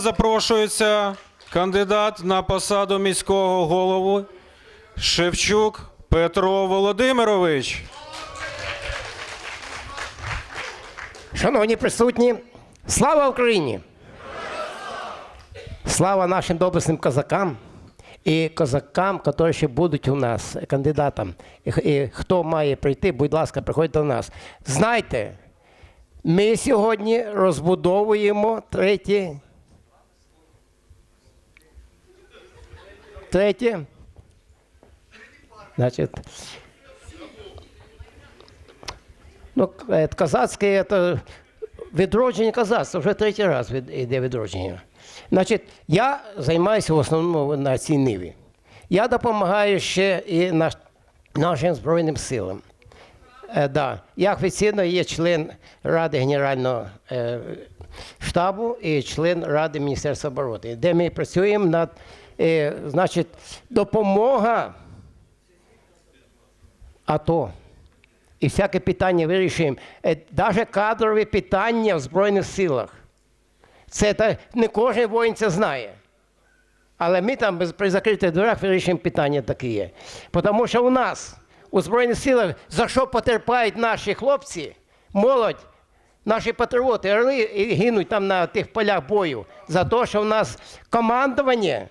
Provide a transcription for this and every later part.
До запрошується кандидат на посаду міського голови Шевчук Петро Володимирович. Шановні присутні, слава Україні! Слава нашим доблесним козакам і козакам, які ще будуть у нас кандидатам. І хто має прийти, будь ласка, приходьте до нас. Знайте, ми сьогодні розбудовуємо третє. Третє. Значить, Ну, е, козацьке це відродження козацтва, вже третій раз йде відродження. Значить, я займаюся в основному на цій ниві. Я допомагаю ще і наш, нашим Збройним силам. Е, да. Я офіційно є член Ради Генерального е, штабу і член Ради Міністерства оборони, де ми працюємо над е, значить, допомога АТО. І всяке питання вирішуємо. Навіть кадрові питання в Збройних силах. Це не кожен воїн це знає. Але ми там при закритих дверях вирішуємо питання таке є. Тому що у нас у Збройних силах за що потерпають наші хлопці, молодь, наші патріоти, гинуть там на тих полях бою. За те, що в нас командування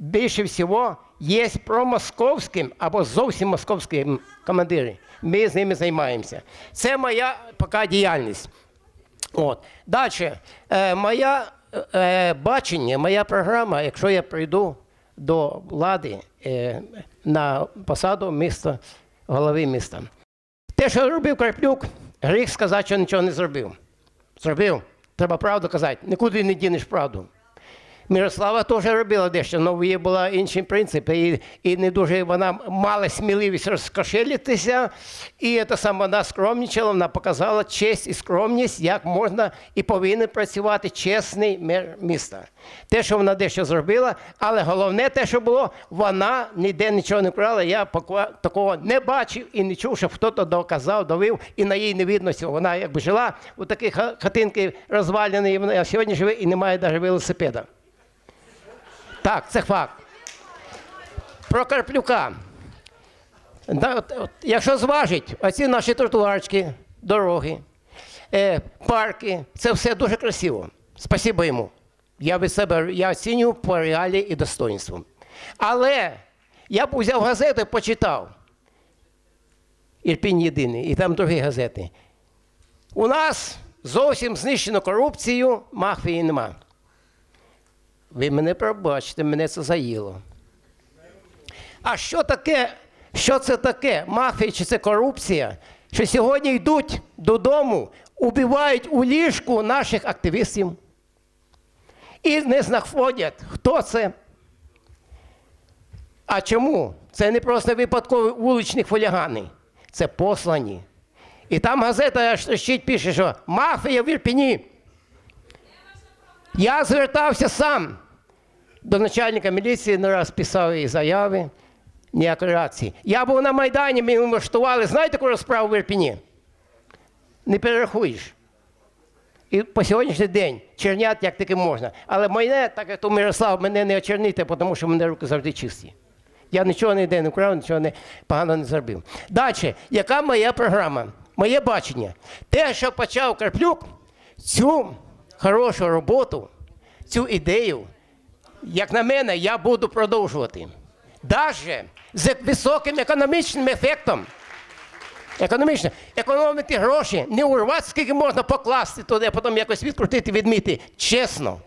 більше всього є промосковським або зовсім московським командири. Ми з ними займаємося. Це моя поки діяльність. От. Далі, е, моя е, бачення, моя програма, якщо я прийду до влади е, на посаду міста, голови міста. Те, що робив Карплюк, гріх сказати, що нічого не зробив. Зробив. Треба правду казати. Нікуди не дінеш правду. Мирослава теж робила дещо, але в її була інші принципи, і, і не дуже вона мала сміливість розкошелитися, і це саме вона скромнічала, вона показала честь і скромність, як можна і повинен працювати чесний мер міста. Те, що вона дещо зробила, але головне те, що було, вона ніде нічого не крала. Я такого не бачив і не чув, щоб хтось доказав, довів, і на її невідності. Вона якби жила у такій ха- хатинці розваленій, вона сьогодні живе і немає навіть велосипеда. Так, це факт. Про Карплюка. Якщо зважить, оці наші тротуарчики, дороги, е, парки, це все дуже красиво. Спасибо йому. Я від себе я оцінюю по реалі і достоинству. Але я б взяв газету і почитав. Ірпінь єдиний, і там другі газети. У нас зовсім знищено корупцію, мафії нема. Ви мене пробачте, мене це заїло. А що таке? Що це таке? Мафія чи це корупція? Що сьогодні йдуть додому, убивають у ліжку наших активістів і не знаходять, хто це. А чому? Це не просто випадкові вуличні хулігани, це послані. І там газета пише, що мафія в Ірпіні. Я звертався сам до начальника міліції, не раз писав їй заяви, ніякої реакції. Я був на Майдані, ми влаштували, знаєте, яку розправу в Ірпіні? Не перерахуєш. І по сьогоднішній день чернять як таки можна. Але мене, так як то Мирослав, мене не очерніте, тому що мене руки завжди чисті. Я нічого ніде не вкрав, нічого не, погано не зробив. Далі, яка моя програма? Моє бачення. Те, що почав Карплюк, цю хорошу роботу, цю ідею, як на мене, я буду продовжувати. Даже з високим економічним ефектом. Економічно, економити гроші, не урвати, скільки можна покласти туди, а потім якось відкрутити, відмити. Чесно.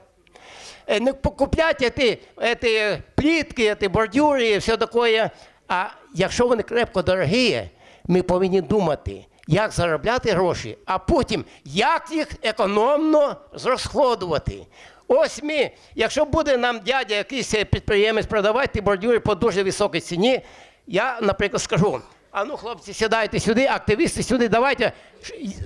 Е, Не покупляти ті, ті плітки, ті бордюри і все таке. А якщо вони крепко дорогі, ми повинні думати, як заробляти гроші, а потім як їх економно зрозходувати. Ось ми, якщо буде нам дядя якийсь е, підприємець продавати бордюри по дуже високій ціні, я, наприклад, скажу. А ну, хлопці, сідайте сюди, активісти сюди, давайте.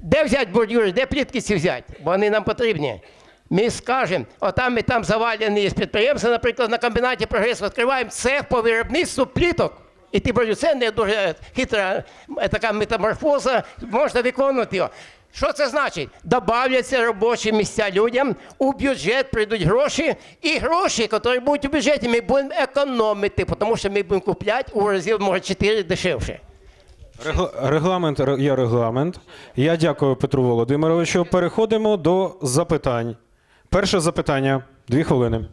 Де взяти бордюри, де плітки ці взяти? Бо вони нам потрібні. Ми скажемо, отам і там завалені є підприємства, наприклад, на комбінаті прогресу відкриваємо цех по виробництву пліток. І ті бордюри, це не дуже хитра е, така метаморфоза, можна виконувати його. Що це значить? Добавляться робочі місця людям, у бюджет прийдуть гроші, і гроші, які будуть у бюджеті, ми будемо економити, тому що ми будемо купляти у разів, може, 4 дешевше. Регламент є регламент. Я дякую Петру Володимировичу. Переходимо до запитань. Перше запитання. Дві хвилини.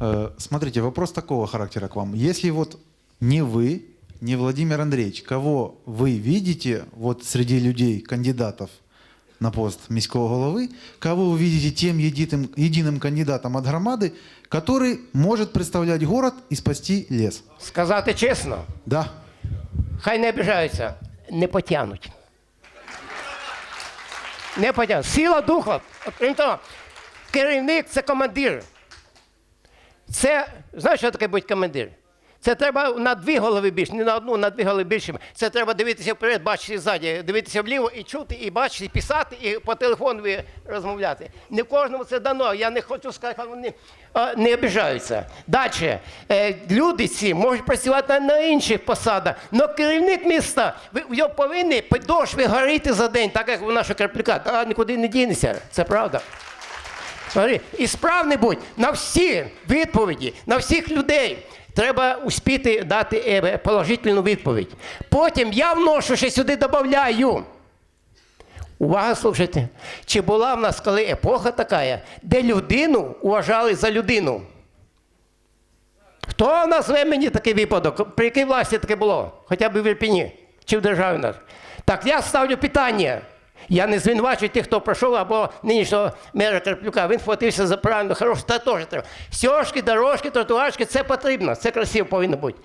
Э, Смотрите, вопрос такого характера к вам. Если вот не вы, не Владимир Андреевич, кого вы видите вот среди людей, кандидатов на пост міського голови, кого вы видите тем единым, единым кандидатом от громады, который может представлять город и спасти лес? Сказати чесно, Да. хай не обіжаються, не потягнуть. Не потягнуть. Сила духа. Крім того, керівник це командир. Це, знаєш, що таке бути командир? Це треба на дві голови більше, не на одну, на дві голови більше. Це треба дивитися вперед, бачити ззаді, дивитися вліво і чути, і бачити, і писати, і по телефону розмовляти. Не кожному це дано. Я не хочу сказати, хай вони не обіжаються. Далі. Е, люди ці можуть працювати на, інших посадах, але керівник міста, його повинні підошви горіти за день, так як у нашого Карпляка. А нікуди не дінеться. Це правда. І справний будь на всі відповіді, на всіх людей. Треба успіти дати е, положительну відповідь. Потім я вношу ще сюди додаю. Увага, слухайте. Чи була в нас коли епоха така, де людину вважали за людину? Хто назве мені такий випадок? При якій власті таке було? Хоча б в Ірпіні чи в державі нас? Так я ставлю питання. Я не звинувачую тих, хто пройшов, або нинішнього мера Карплюка. Він хватився за правильно, хороше, та теж треба. Сьошки, дорожки, тротуарчики це потрібно, це красиво повинно бути.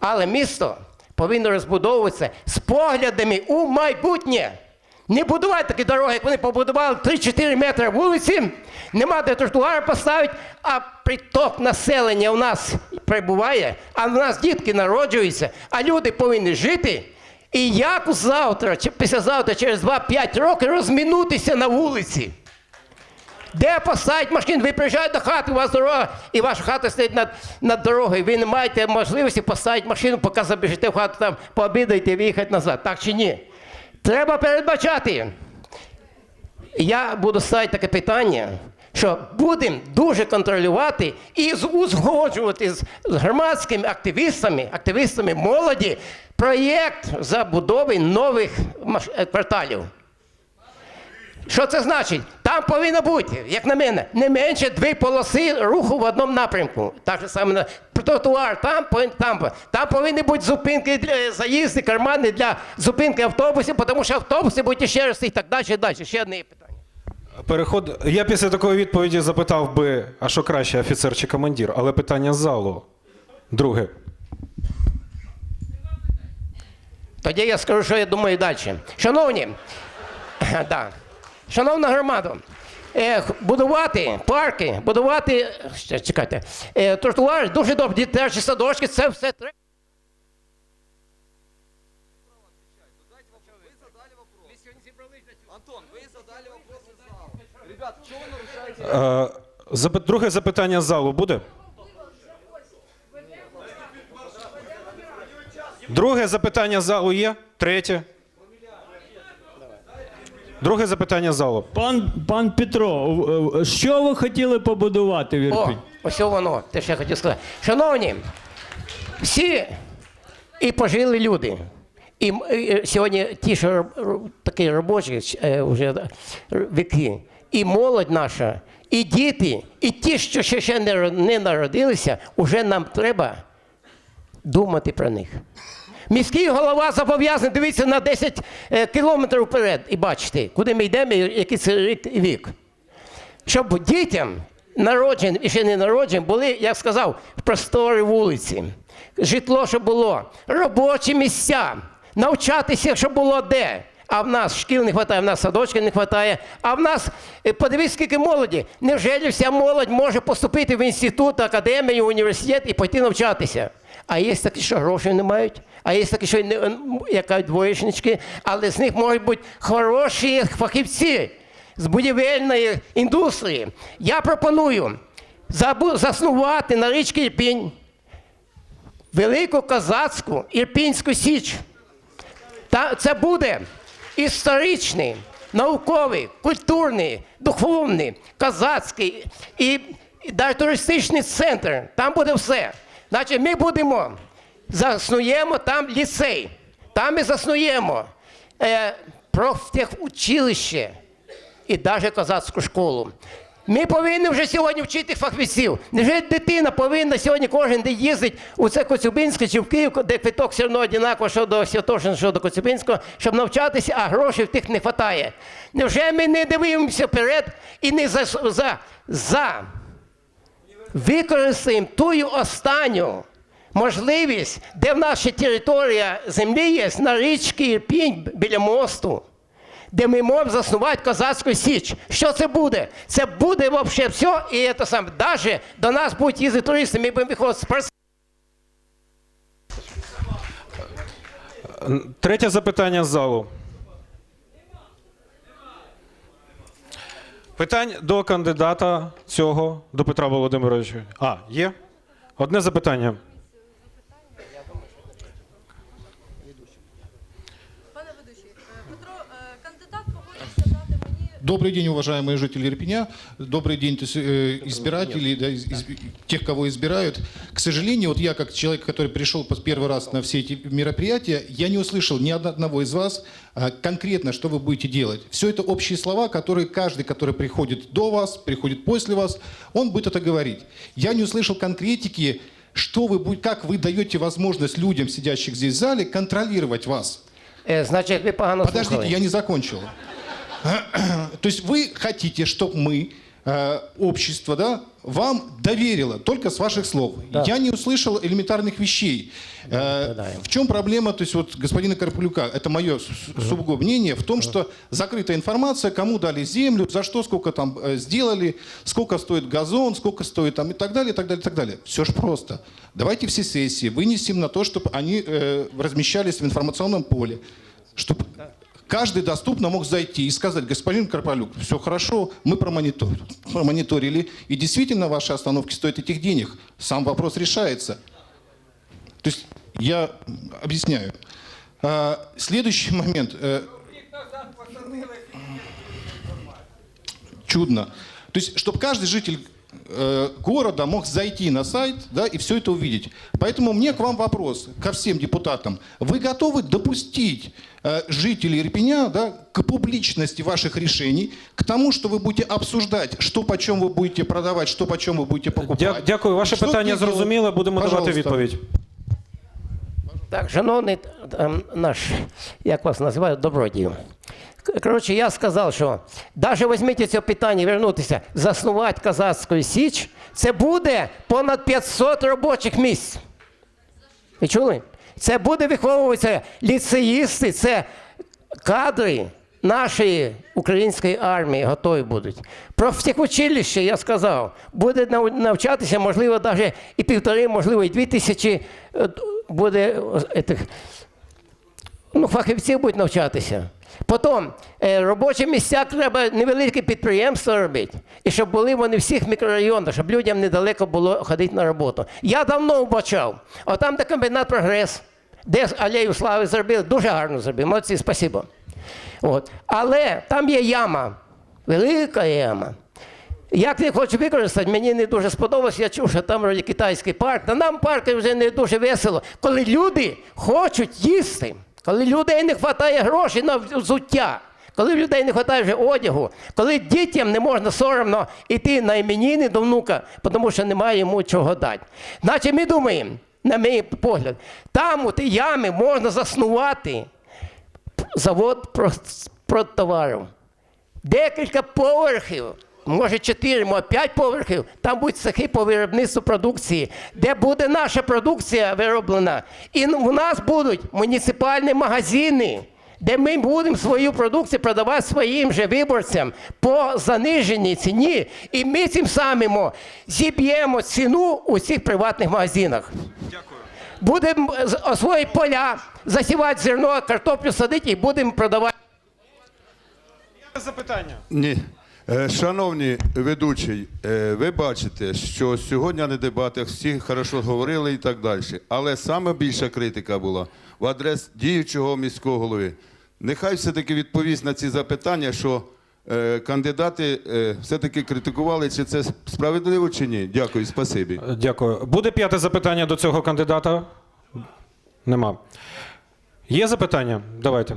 Але місто повинно розбудовуватися з поглядами у майбутнє. Не будувати такі дороги, як вони побудували 3-4 метри вулиці, нема де тротуар поставити, а приток населення у нас прибуває, а в нас дітки народжуються, а люди повинні жити. І як завтра, чи післязавтра, через 2-5 років розмінутися на вулиці. Де поставити машину? Ви приїжджаєте до хати, у вас дорога, і ваша хата стоїть над, над дорогою. Ви не маєте можливості поставити машину, поки забіжите в хату, там пообідаєте і виїхати назад. Так чи ні? Треба передбачати. Я буду ставити таке питання, що будемо дуже контролювати і узгоджувати з, громадськими активістами, активістами молоді проєкт забудови нових е, кварталів. Що це значить? Там повинно бути, як на мене, не менше дві полоси руху в одному напрямку. Так же саме на тротуар, там, там, там повинні бути зупинки для заїзди, кармани для зупинки автобусів, тому що автобуси будуть ще раз і так далі, далі. Ще одне питання. Переход. Я після такої відповіді запитав би, а що краще, офіцер чи командир? Але питання з залу. Друге. Тоді я скажу, що я думаю далі. Шановні, да. шановна громада, е, будувати парки, будувати ще, чекайте, е, тротуари дуже добре, дитячі садочки, це все треба. Антон, вы задали вопрос из зала. Ребят, что вы нарушаете? Е, запи- Друге запитання з залу буде? Друге запитання з залу є? Третє. Друге запитання з залу. Пан, пан Петро, е, е, що ви хотіли побудувати в О, ось воно, те, що я хотів сказати. Шановні, всі і пожили люди. І, і сьогодні ті, що такі робочі е, вже е, віки, і молодь наша, і діти, і ті, що ще, не, народилися, вже нам треба думати про них. Міський голова зобов'язаний дивитися на 10 е, кілометрів вперед і бачити, куди ми йдемо, який це вік щоб дітям народженим і ще не народженим були, як сказав, просторі вулиці, житло, щоб було, робочі місця, навчатися, щоб було де. А в нас шкіл не вистачає, в нас садочків не вистачає. А в нас, е, подивись, скільки молоді. Невже вся молодь може поступити в інститут, академію, університет і пойти навчатися? А є такі, що грошей не мають, а є такі, що не, яка двоєчнички, але з них можуть бути хороші фахівці з будівельної індустрії. Я пропоную заснувати на річці Ірпінь велику козацьку Ірпінську Січ. Та це буде історичний, науковий, культурний, духовний, козацький і, туристичний центр. Там буде все. Значить, ми будемо заснуємо там ліцей, там ми заснуємо е, профтехучилище і навіть козацьку школу. Ми повинні вже сьогодні вчити фахівців. Невже дитина повинна сьогодні кожен день їздить у це Коцюбинське чи в Київ, де квиток все одно однаково, що до Святошин, що до Коцюбинського, щоб навчатися, а грошей в тих не вистачає. Невже ми не дивимося вперед і не за, за, за використаємо тую останню можливість, де в нас ще територія землі є, на річці Ірпінь біля мосту, де ми можемо заснувати козацьку січ. Що це буде? Це буде взагалі все, і це саме. Навіть до нас будуть їздити туристи, ми будемо з перс- Третє запитання з залу. Питань до кандидата цього, до Петра Володимировича. А, є? Одне запитання. Добрый день, уважаемые жители Ирпеня. Добрый день, э, избиратели, да, из- из- тех, кого избирают. К сожалению, вот я как человек, который пришел первый раз на все эти мероприятия, я не услышал ни од- одного из вас а, конкретно, что вы будете делать. Все это общие слова, которые каждый, который приходит до вас, приходит после вас, он будет это говорить. Я не услышал конкретики, что вы как вы даете возможность людям, сидящих здесь в зале, контролировать вас. Е, Значить, ви погано Подождите, слухали. я не закончил. То есть вы хотите, чтобы мы, э, общество, да, вам доверило только с ваших слов. Я не услышал элементарных вещей. Э, да. В чем проблема, то есть вот господина Карпулюка, это мое сугубо мнение, в том, что закрытая информация, кому дали землю, за что сколько там э, сделали, сколько стоит газон, сколько стоит там и так далее, и так далее, и так далее. Все же просто. Давайте все сессии вынесем на то, чтобы они э, размещались в информационном поле, чтобы каждый доступно мог зайти и сказать, господин Карпалюк, все хорошо, мы промонитор- промониторили, и действительно ваши остановки стоят этих денег. Сам вопрос решается. То есть я объясняю. А, следующий момент. э, чудно. То есть, чтобы каждый житель э, города мог зайти на сайт да, и все это увидеть. Поэтому мне к вам вопрос, ко всем депутатам. Вы готовы допустить э, жителей Ирпеня да, к публичности ваших решений, к тому, что вы будете обсуждать, что почем вы будете продавать, что почем вы будете покупать? Дя- Дякую, ваше Что питання где делать? зрозуміло. Будемо давати Пожалуйста. відповідь. Так, шановний ем, наш, як вас називають, добродію. Коротше, я сказав, що навіть візьміть це питання, вернутися, заснувати Казацьку Січ, це буде понад 500 робочих місць. Ви чули? Це буде виховуватися ліцеїсти, це кадри нашої української армії готові будуть. Про втекучилище, я сказав, буде навчатися, можливо, навіть і півтори, можливо, і дві тисячі е, буде ну, фахівців будуть навчатися. Потім е, робочі місця треба невелике підприємство робити, і щоб були вони всіх мікрорайонах, щоб людям недалеко було ходити на роботу. Я давно вбачав, а там, де комбінат прогрес, де алею слави зробили, дуже гарно зробили. Молодці, спасибо. От. Але там є яма, велика яма. Як я хочу використати, мені не дуже сподобалось, я чув, що там китайський парк. Та нам парки вже не дуже весело. Коли люди хочуть їсти, коли людей не вистачає грошей на взуття, коли людей не вистачає одягу, коли дітям не можна соромно йти на іменіни до внука, тому що немає йому чого дати. Значить, ми думаємо, на мій погляд, там у тій ямі можна заснувати завод про, про товарів декілька поверхів, може чотири, може п'ять поверхів, там будуть цехи по виробництву продукції, де буде наша продукція вироблена. І у нас будуть муніципальні магазини. Де ми будемо свою продукцію продавати своїм же виборцям по заниженій ціні, і ми цим самим зіб'ємо ціну у цих приватних магазинах. Дякую. Будемо з- освоїти поля, засівати зерно, картоплю садити і будемо продавати. Запитання. Ні. Е, Шановні ведучий, е, ви бачите, що сьогодні на дебатах всі хорошо говорили і так далі. Але саме більша критика була в адрес діючого міського голови. нехай все-таки відповість на ці запитання, що е, кандидати все-таки критикували, чи це справедливо чи ні. Дякую, спасибі. Дякую. Буде п'яте запитання до цього кандидата? Нема. Є запитання? Давайте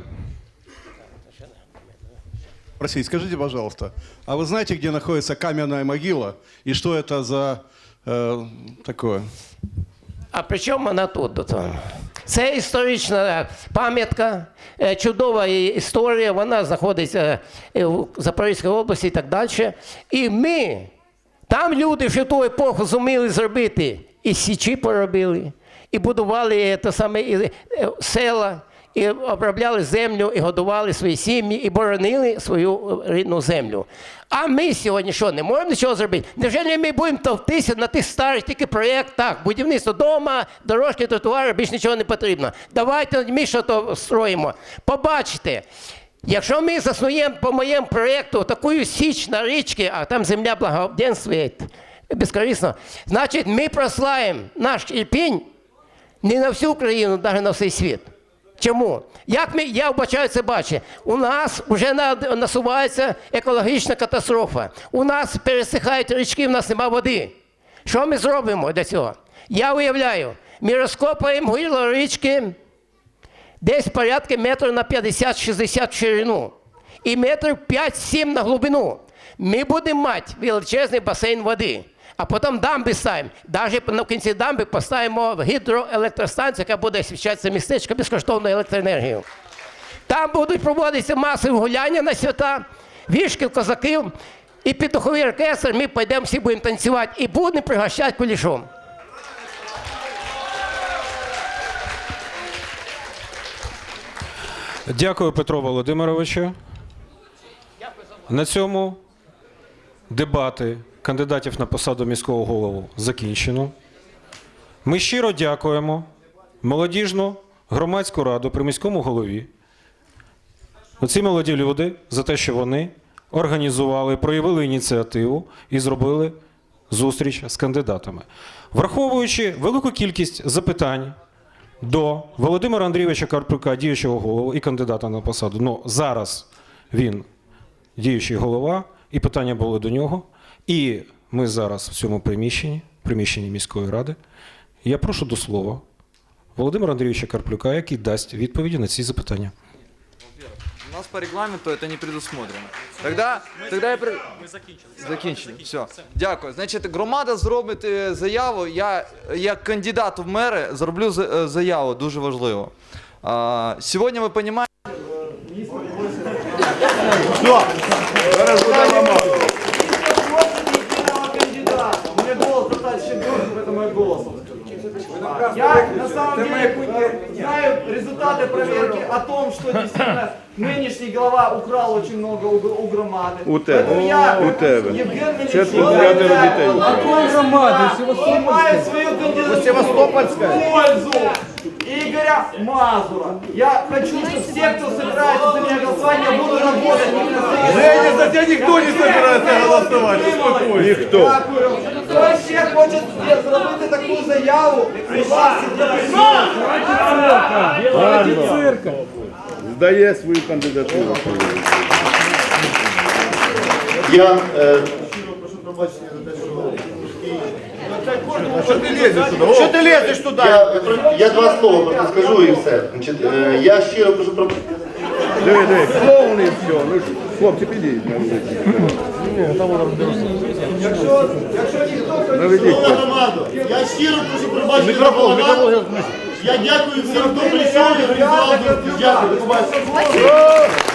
Спросить, скажите, пожалуйста, а вы знаете, где находится каменная могила и что это за э, такое? А при чому вона тут до того? Це історична пам'ятка, е, чудова і- історія, вона знаходиться е, в Запорізькій області і так далі. І ми, там люди в ту епоху зуміли зробити, і січі поробили, і будували е, те саме і, е, села, і обробляли землю, і годували свої сім'ї, і боронили свою е, рідну землю. А ми сьогодні що, не можемо нічого зробити? Невже ми будемо товктися на тих старих тільки проєкт, так, будівництво дома, дорожки, тротуари, більш нічого не потрібно. Давайте ми що то строїмо. Побачите. Якщо ми заснуємо по моєму проєкту таку січ на річці, а там земля благоденствує безкорисно, значить ми прославимо наш Ірпінь не на всю Україну, навіть на всей світ. Чому? Як ми, я вбачаю це бачу. У нас вже насувається екологічна катастрофа. У нас пересихають річки, в нас нема води. Що ми зробимо для цього? Я уявляю, ми розкопаємо гирло річки десь порядки метрів на 50-60 в ширину і метрів 5-7 на глибину. Ми будемо мати величезний басейн води. А потім дамби ставимо. Навіть на кінці дамби поставимо гідроелектростанцію, яка буде освіщати це містечко безкоштовною електроенергією. Там будуть проводитися масові гуляння на свята, вішків, козаків і петуховий оркестр. Ми підемо всі будемо танцювати і будемо пригощати кулішом. Дякую, Петро Володимировичу. На цьому дебати кандидатів на посаду міського голову закінчено. Ми щиро дякуємо молодіжну громадську раду при міському голові. Оці молоді люди за те, що вони організували, проявили ініціативу і зробили зустріч з кандидатами. Враховуючи велику кількість запитань до Володимира Андрійовича Карпюка, діючого голови і кандидата на посаду. Ну, зараз він діючий голова, і питання були до нього. І ми зараз в цьому приміщенні, приміщенні міської ради. Я прошу до слова Володимира Андрійовича Карплюка, який дасть відповіді на ці запитання. У нас по регламенту это не предусмотрено. Тогда, тогда я при... Ми закінчили. Все. Дякую. Значить, громада зробить е, заяву. Я, як кандидат в мери, зроблю за- е, заяву, дуже важливо. А, сьогодні ми розуміємо, Мне голос достаточно громкий, поэтому я голосом. Я на самом деле знаю результаты проверки о том, что действительно нынешний глава украл очень много у, у громады. У тебя. Я, у тебя. Евген Мельничук, о том, что я снимаю свою кандидатуру в пользу Игоря Мазура. Я хочу, чтобы все, кто собирается за меня голосовать, я буду работать. Женя, за тебя никто не собирается голосовать. Ніхто. Дякую. Хто ще хоче зробити таку заяву? Здає свою кандидатуру. Я е, Що ти лізеш туди? Я, я два слова просто скажу і все. Значить, е, я щиро прошу про Диви, диви, повний все. Ну, ж, хлопці, підійдіть на вулиці. Наведіть. громаду. Я щиро прошу за балаган. Я дякую всім, хто прийшов і організував. Дякую, до побачення.